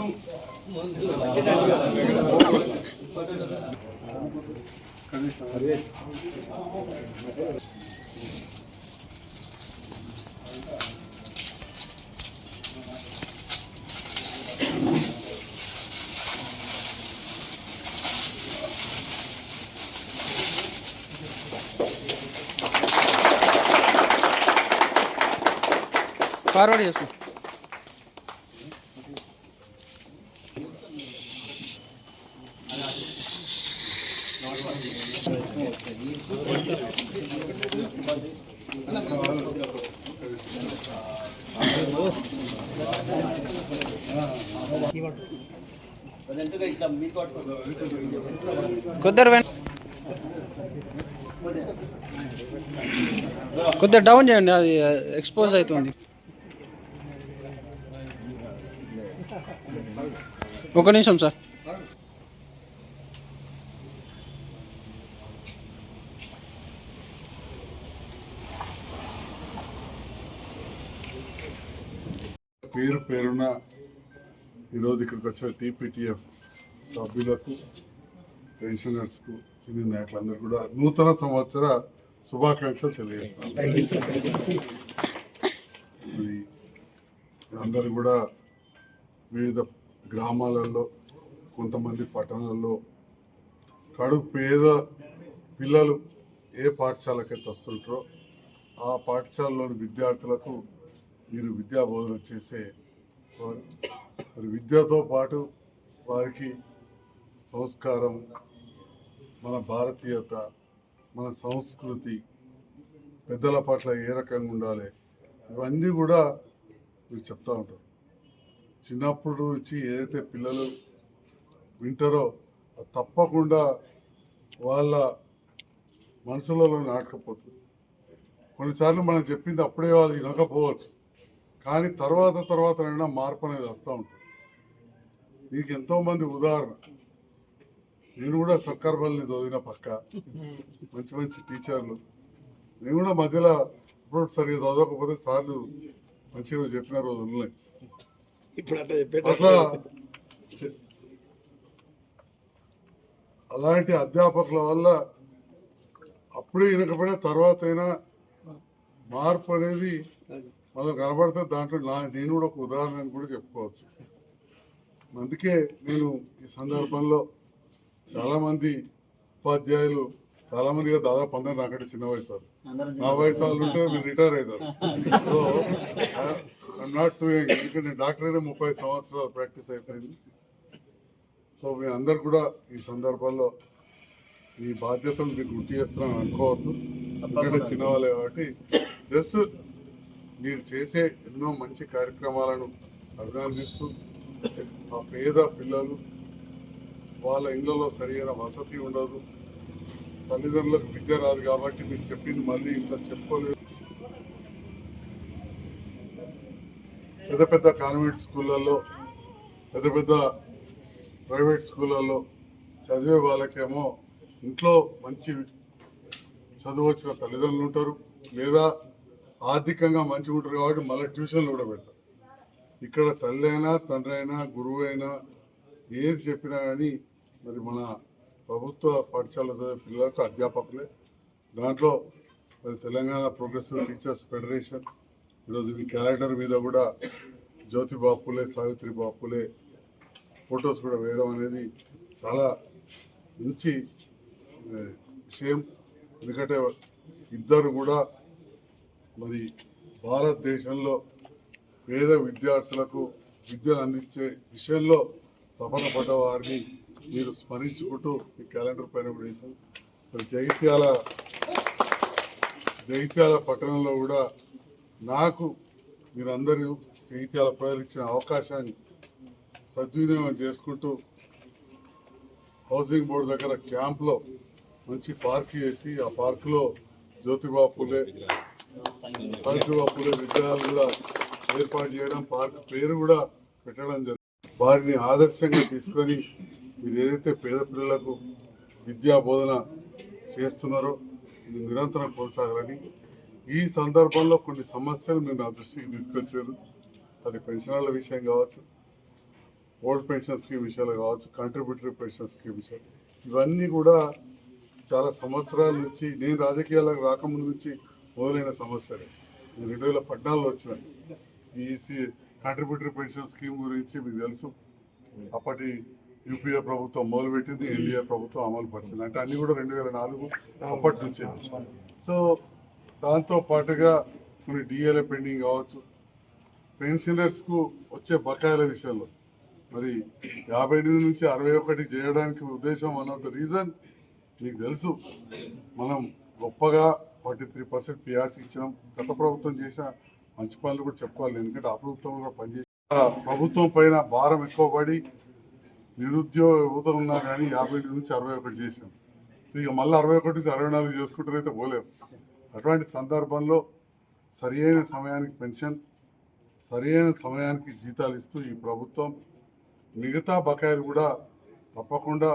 ముందు ఫార్వర్డ్ చేసుకో కొద్దిగా డౌన్ చేయండి అది ఎక్స్పోజ్ అవుతుంది. ఒక నిమిషం సార్ పేరు పేరున ఈరోజు ఇక్కడికి వచ్చిన టీపీటీఎఫ్ సభ్యులకు పెన్షనర్స్కు సినీ నాయకులందరూ కూడా నూతన సంవత్సర శుభాకాంక్షలు తెలియజేస్తాను. అందరూ కూడా వివిధ గ్రామాలలో కొంతమంది పట్టణాల్లో కడు పేద పిల్లలు ఏ పాఠశాలకైతే వస్తుంటారో ఆ పాఠశాలలోని విద్యార్థులకు మీరు విద్యా బోధన చేసే వారు. మరి విద్యతో పాటు వారికి సంస్కారం మన భారతీయత మన సంస్కృతి పెద్దల పట్ల ఏ రకంగా ఉండాలి ఇవన్నీ కూడా మీరు చెప్తూ ఉంటారు. చిన్నప్పుడు నుంచి ఏదైతే పిల్లలు వింటారో తప్పకుండా వాళ్ళ మనసులలో నాటకపోతుంది. కొన్నిసార్లు మనం చెప్పింది అప్పుడే వాళ్ళు వినకపోవచ్చు. కానీ తర్వాత తర్వాత అయినా మార్పు అనేది వస్తూ ఉంటుంది. నీకు ఎంతోమంది ఉదాహరణ. నేను కూడా సర్కార్ బల్ని చదివిన పక్క. మంచి మంచి టీచర్లు. నేను కూడా మధ్యలో ఇప్పుడు సరిగా చదవకపోతే సార్లు మంచిగా చెప్పిన రోజులు ఉన్నాయి. అట్లా అలాంటి అధ్యాపకుల వల్ల అప్పుడే వినకపోయినా తర్వాత అయినా మార్పు అనేది మనం కనబడితే దాంట్లో నా నేను కూడా ఒక ఉదాహరణ అని కూడా చెప్పుకోవచ్చు. అందుకే నేను ఈ సందర్భంలో చాలామంది ఉపాధ్యాయులు చాలా మందిగా దాదాపు అందరు నాకంటే చిన్న వయసు. నా వయసు వాళ్ళు ఉంటే మీరు రిటైర్ అవుతారు. So I'm not too young ఎందుకంటే నేను డాక్టర్ అయినా ముప్పై సంవత్సరాలు ప్రాక్టీస్ అయిపోయింది. సో మీ అందరు కూడా ఈ సందర్భంలో ఈ బాధ్యతలు మీకు గుర్తు చేస్తున్నాను అనుకోవద్దు. ఎందుకంటే చిన్నవాళ్ళే కాబట్టి జస్ట్ మీరు చేసే ఎన్నో మంచి కార్యక్రమాలను అభినందిస్తూ ఆ పేద పిల్లలు వాళ్ళ ఇళ్ళలో సరైన వసతి ఉండదు. తల్లిదండ్రులకు విద్య రాదు కాబట్టి మీరు చెప్పింది మళ్ళీ ఇంట్లో చెప్పుకోలేదు పెద్ద పెద్ద కాన్వెంట్ స్కూళ్ళల్లో పెద్ద పెద్ద ప్రైవేట్ స్కూళ్ళల్లో చదివే వాళ్ళకేమో ఇంట్లో మంచి చదువు వచ్చిన తల్లిదండ్రులు ఉంటారు. లేదా ఆర్థికంగా మంచిగా ఉంటారు కాబట్టి మళ్ళీ ట్యూషన్లు కూడా పెడతారు. ఇక్కడ తల్లి అయినా తండ్రి అయినా గురువు అయినా ఏది చెప్పినా కానీ మరి మన ప్రభుత్వ పాఠశాల పిల్లలకు అధ్యాపకులే. దాంట్లో మరి తెలంగాణ ప్రోగ్రెసివ్ టీచర్స్ ఫెడరేషన్ ఈరోజు మీ క్యారెక్టర్ మీద కూడా జ్యోతి బాపులే సావిత్రి బాపులే ఫొటోస్ కూడా వేయడం అనేది చాలా మంచి విషయం. ఎందుకంటే ఇద్దరు కూడా మరి భారతదేశంలో పేద విద్యార్థులకు విద్యను అందించే విషయంలో తపన పడ్డ వారిని మీరు స్మరించుకుంటూ ఈ క్యాలెండర్ పైన వేశారు. మరి జగిత్యాల జగిత్యాల పట్టణంలో కూడా నాకు మీరందరూ జగిత్యాల ప్రజలు ఇచ్చిన అవకాశాన్ని సద్వినియోగం చేసుకుంటూ హౌసింగ్ బోర్డు దగ్గర క్యాంప్లో మంచి పార్క్ చేసి ఆ పార్కులో జ్యోతిబా పూలే సావిత్రిబా పూలే విగ్రహాలు కూడా ఏర్పాటు చేయడం పార్క్ పేరు కూడా పెట్టడం జరిగింది వారిని ఆదర్శంగా తీసుకొని మీరు ఏదైతే పేద పిల్లలకు విద్యా బోధన చేస్తున్నారో ఇది నిరంతరం కొనసాగాలని ఈ సందర్భంలో కొన్ని సమస్యలు మీరు నా దృష్టికి తీసుకొచ్చారు. అది పెన్షనర్ల విషయం కావచ్చు ఓల్డ్ పెన్షన్ స్కీమ్ విషయాలు కావచ్చు కంట్రిబ్యూటరీ పెన్షన్ స్కీమ్ విషయాలు. ఇవన్నీ కూడా చాలా సంవత్సరాల నుంచి నేను రాజకీయాలకు రాకముందు నుంచి మొదలైన సమస్యలు రెండు వేల పద్నాలుగులో వచ్చినాయి ఈసీ కాంట్రిబ్యూటరీ పెన్షన్ స్కీమ్ గురించి మీకు తెలుసు. అప్పటి యూపీఏ ప్రభుత్వం మొదలుపెట్టింది ఎన్డీఏ ప్రభుత్వం అమలు పరిచింది. అంటే అన్నీ కూడా రెండు వేల నాలుగు అప్పటి నుంచే. సో దాంతో పాటుగా కొన్ని డిఏల పెండింగ్ కావచ్చు. పెన్షనర్స్కు వచ్చే బకాయిల విషయంలో. మరి యాభై ఎనిమిది నుంచి అరవై ఒకటి చేయడానికి ఉద్దేశం అన్న ద రీజన్ మీకు తెలుసు. మనం గొప్పగా ఫార్టీ త్రీ పర్సెంట్ పిఆర్సీ ఇచ్చినాం. గత ప్రభుత్వం చేసిన మంచి పనులు కూడా చెప్పుకోవాలి. ఎందుకంటే ఆ ప్రభుత్వం కూడా పనిచేసి ప్రభుత్వం పైన భారం ఎక్కువ పడి నిరుద్యోగ యువతలు ఉన్నా కానీ యాభై నుంచి అరవై ఒకటి చేసాం ఇక మళ్ళీ అరవై ఒకటి నుంచి అరవై నాలుగు చేసుకుంటుందైతే పోలేం. అటువంటి సందర్భంలో సరి అయిన సమయానికి పెన్షన్ సరి సమయానికి జీతాలు ఇస్తూ ఈ ప్రభుత్వం మిగతా బకాయిలు కూడా తప్పకుండా